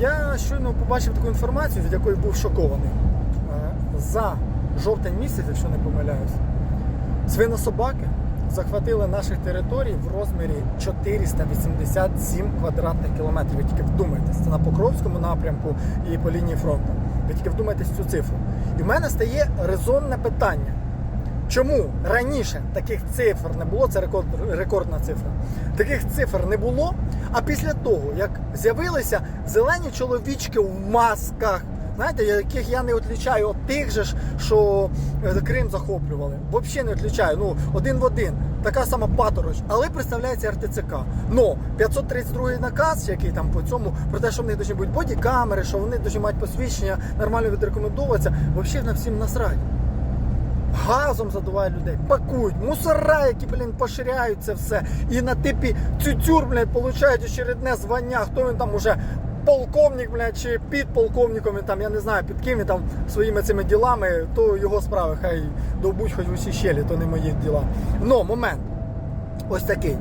Я щойно побачив таку інформацію, від якої був шокований. Е, За жовтень місяць, якщо не помиляюсь, свинособаки захватили наших територій в розмірі 487 квадратних кілометрів. Ви тільки вдумайтесь, це на Покровському напрямку і по лінії фронту. Ви тільки вдумайтесь цю цифру. І в мене стає резонне питання. Чому раніше таких цифр не було, це рекорд, рекордна цифра. Таких цифр не було. А після того, як з'явилися зелені чоловічки в масках, знаєте, яких я не відлічаю від тих же ж, що е, Крим захоплювали. Взагалі не відлічаю. Ну, один в один. Така сама патороч, але представляється РТЦК. Но 532 наказ, який там по цьому, про те, що в них повинні бути бодікамери, що вони повинні мати посвідчення, нормально відрекомендовуватися, взагалі на всім насрать газом задувають людей, пакують, мусора, які, блін, поширяють це все. І на типі цюцюр, блядь, получають очередне звання, хто він там уже полковник, блядь, чи підполковником, він там, я не знаю, під ким він там своїми цими ділами, то його справи, хай довбуть хоч усі щелі, то не мої діла. Но момент ось такий.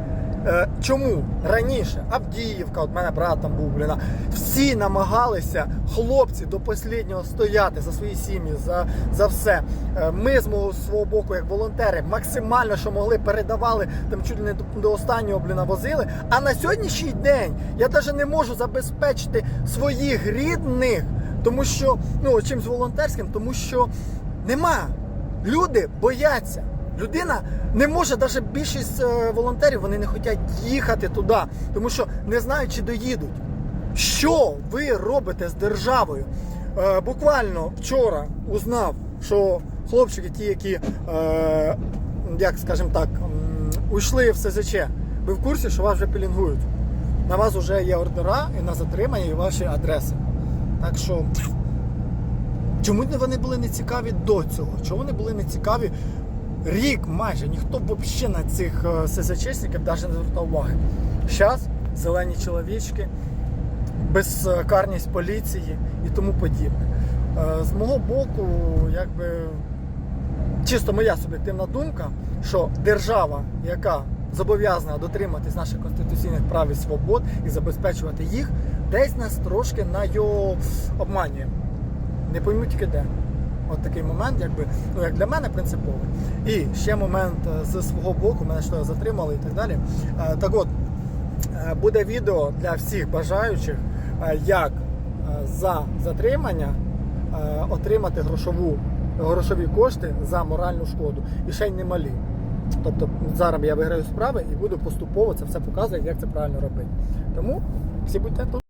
Е, Чому раніше Авдіївка, от мене брат там був, блін, всі намагалися хлопці до останнього стояти за свої сім'ї, за, за все. Е, Ми з мого свого боку, як волонтери, максимально, що могли, передавали там чуть не до, останнього блін, возили. А на сьогоднішній день я навіть не можу забезпечити своїх рідних, тому що ну чимсь волонтерським, тому що нема. Люди бояться. Людина не може, навіть більшість е, волонтерів вони не хочуть їхати туди, тому що не знають, чи доїдуть. Що ви робите з державою? Е, буквально вчора узнав, що хлопчики, ті, які, е, як скажімо так, уйшли в СЗЧ, ви в курсі, що вас вже пілінгують. На вас вже є ордера і на затримання, і ваші адреси. Так що Чому вони були не цікаві до цього? Чому вони були не цікаві рік майже? Ніхто взагалі на цих е, навіть не звертав уваги. Зараз зелені чоловічки, безкарність поліції і тому подібне. Е, З мого боку, якби чисто моя суб'єктивна думка, що держава, яка зобов'язана дотриматись наших конституційних прав і свобод і забезпечувати їх, десь нас трошки на його обманює. Не пойму тільки де. От такий момент, якби, ну як для мене принциповий. І ще момент е, з свого боку, мене що затримали і так далі. Е, Так от, е, буде відео для всіх бажаючих, як за затримання отримати грошову, грошові кошти за моральну шкоду. І ще й немалі. Тобто зараз я виграю справи і буду поступово це все показувати, як це правильно робити. Тому всі будьте тут.